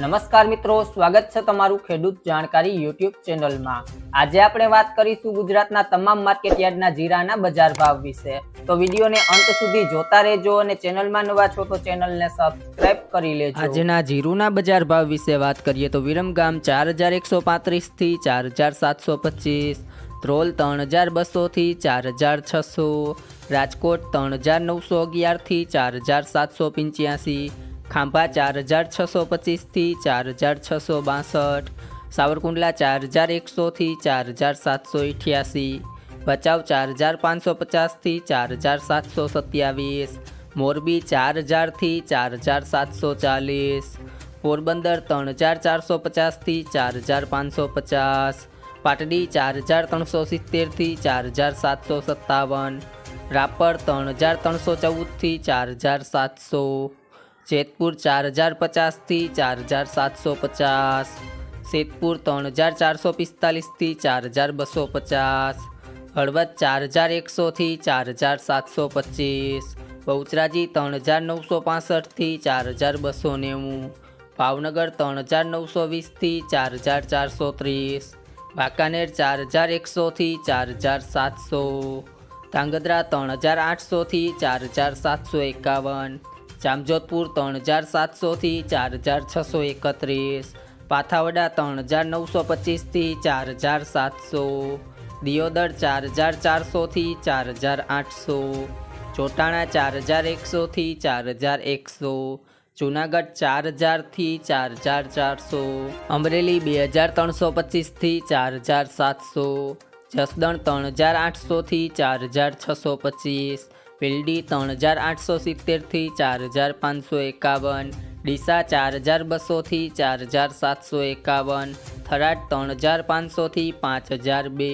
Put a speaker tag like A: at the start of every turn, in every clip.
A: નમસ્કાર મિત્રો, સ્વાગત છે તમારું ખેડૂત જાણકારી યુટ્યુબ ચેનલમાં. આજે આપણે વાત કરીશું ગુજરાતના તમામ માર્કેટ યાર્ડના જીરાના બજાર ભાવ વિશે. તો વિડીયોને અંત સુધી જોતા રહેજો અને ચેનલમાં નવા છો તો ચેનલને સબસ્ક્રાઇબ કરી લેજો.
B: આજના જીરુના બજાર ભાવ વિશે વાત કરીએ તો વિરમગામ ચાર હજાર એકસો પાંત્રીસથી ચાર હજાર સાતસો પચીસ, ધ્રોલ ત્રણ હજાર બસોથી ચાર હજાર છસો, રાજકોટ ત્રણ હજાર નવસો અગિયારથી ચાર હજાર સાતસો પંચ્યાસી ખાંભા ચાર હજાર છસો પચીસથી ચાર હજાર છસો બાસઠ સાવરકુંડલા ચાર હજાર એકસોથી ચાર હજાર સાતસો અઠ્યાસી ભચાઉ ચાર હજાર પાંચસો પચાસથી ચાર હજાર સાતસો સત્યાવીસ મોરબી ચાર હજારથી ચાર હજાર સાતસો ચાલીસ પોરબંદર ત્રણ હજાર ચારસો પચાસથી ચાર હજાર પાંચસો પચાસ પાટડી ચાર હજાર ત્રણસો સિત્તેરથી ચાર હજાર સાતસો સત્તાવન રાપર ત્રણ હજાર ત્રણસો ચૌદથી ચાર હજાર સાતસો જેતપુર ચાર હજાર પચાસથી ચાર હજાર સાતસો પચાસ સેતપુર ત્રણ હજાર ચારસો પિસ્તાલીસથી ચાર હજાર બસો પચાસ હળવદ ચાર હજાર એકસોથી ચાર હજાર સાતસો પચીસ બહુચરાજી ત્રણ હજાર નવસો પાસઠથી ચાર હજાર બસો નેવું ભાવનગર ત્રણ હજાર નવસો વીસથી ચાર હજાર ચારસો ત્રીસ વાંકાનેર ચાર હજાર એકસોથી ચાર હજાર સાતસો ધાંગધ્રા ત્રણ હજાર આઠસોથી ચાર હજાર સાતસો એકાવન જામજોધપુર ત્રણ હજાર સાતસોથી ચાર હજાર છસો એકત્રીસ. પાથાવડા ત્રણ હજાર નવસો પચીસથી ચાર હજાર સાતસો. દિયોદર ચાર હજાર ચારસોથી ચાર હજાર આઠસો. ચોટાણા ચાર હજાર એકસોથી ચાર હજાર એકસો. જુનાગઢ ચાર હજારથી ચાર હજાર ચારસો. અમરેલી બે હજાર ત્રણસો પચીસથી ચાર હજાર સાતસો. જસદણ ત્રણ હજાર આઠસોથી ચાર હજાર છસો પચીસ પીલડી ત્રણ હજાર આઠસો સિત્તેરથી ચાર હજાર પાંચસો એકાવન ડીસા ચાર હજાર બસોથી ચાર હજાર સાતસો એકાવન થરાદ ત્રણ હજાર પાંચસોથી પાંચ હજાર બે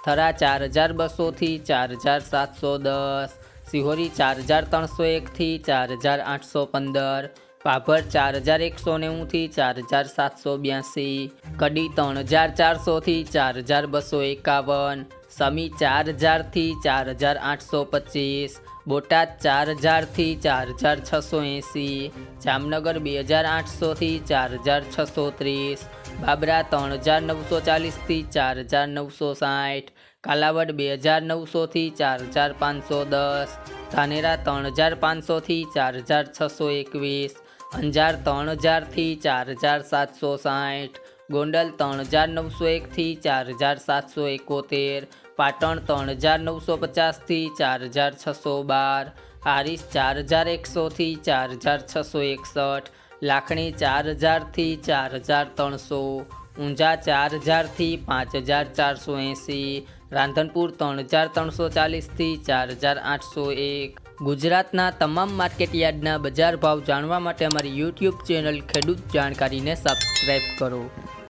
B: થરા ચાર હજાર બસોથી ચાર હજાર સાતસો દસ સિહોરી ચાર હજાર ત્રણસો એકથી ચાર હજાર આઠસો પંદર પાભર ચાર હજાર એકસો નેવુંથી ચાર હજાર સાતસો બ્યાસી કડી ત્રણ હજાર ચારસોથી ચાર હજાર બસો એકાવન સમી ચાર હજારથી ચાર હજાર આઠસો પચીસ, બોટાદ ચાર હજારથી ચાર હજાર છસો એંસી, જામનગર બે હજાર આઠસોથી ચાર હજાર છસો ત્રીસ, બાબરા ત્રણ હજાર નવસો ચાલીસથી ચાર હજાર નવસો સાઠ, કાલાવડ બે હજાર નવસોથી ચાર હજાર પાંચસો દસ, ધાનેરા ત્રણ હજાર પાંચસોથી ચાર હજાર છસો એકવીસ, અંજાર ત્રણ હજારથી ચાર હજાર સાતસો સાઠ ગોંડલ ત્રણ હજાર નવસો એકથી ચાર હજાર સાતસો એકોતેર, પાટણ ત્રણ હજાર નવસો પચાસથી ચાર હજાર છસો બાર, હારીસ ચાર હજાર એકસોથી ચાર હજાર છસો એકસઠ, લાખણી ચાર હજારથી ચાર હજાર ત્રણસો, ઊંઝા ચાર હજારથી પાંચ હજાર ચારસો એંસી, રાંધનપુર ત્રણ હજાર ત્રણસો ચાલીસથી ચાર હજાર આઠસો એક. ગુજરાતના તમામ માર્કેટ યાર્ડના બજાર ભાવ જાણવા માટે અમારી યુટ્યુબ ચેનલ ખેડૂત જાણકારીને સબસ્ક્રાઈબ કરો.